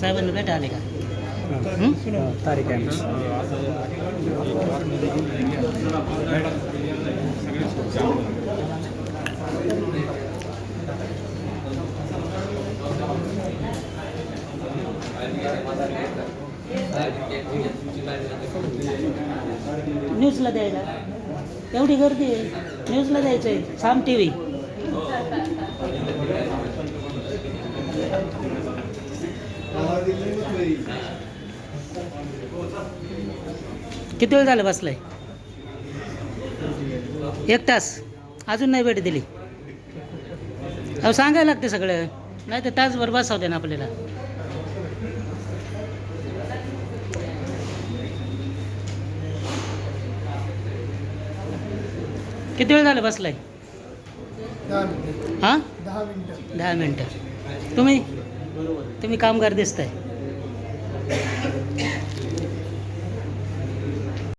साहेबांना भेटा आले का हाँ, तारीख न्यूजला द्यायला. एवढी गर्दी आहे. न्यूजला द्यायचं आहे साम टी व्ही किती वेळ झालं बसलाय? एक तास. अजून नाही भेट दिली. अहो सांगायला लागते सगळं. नाही तर तासभर बसवते ना आपल्याला. किती वेळ झालं बसलाय? हां? दहा मिनिटं. दहा मिनटं. तुम्ही? तुम्ही कामगार दिसताय.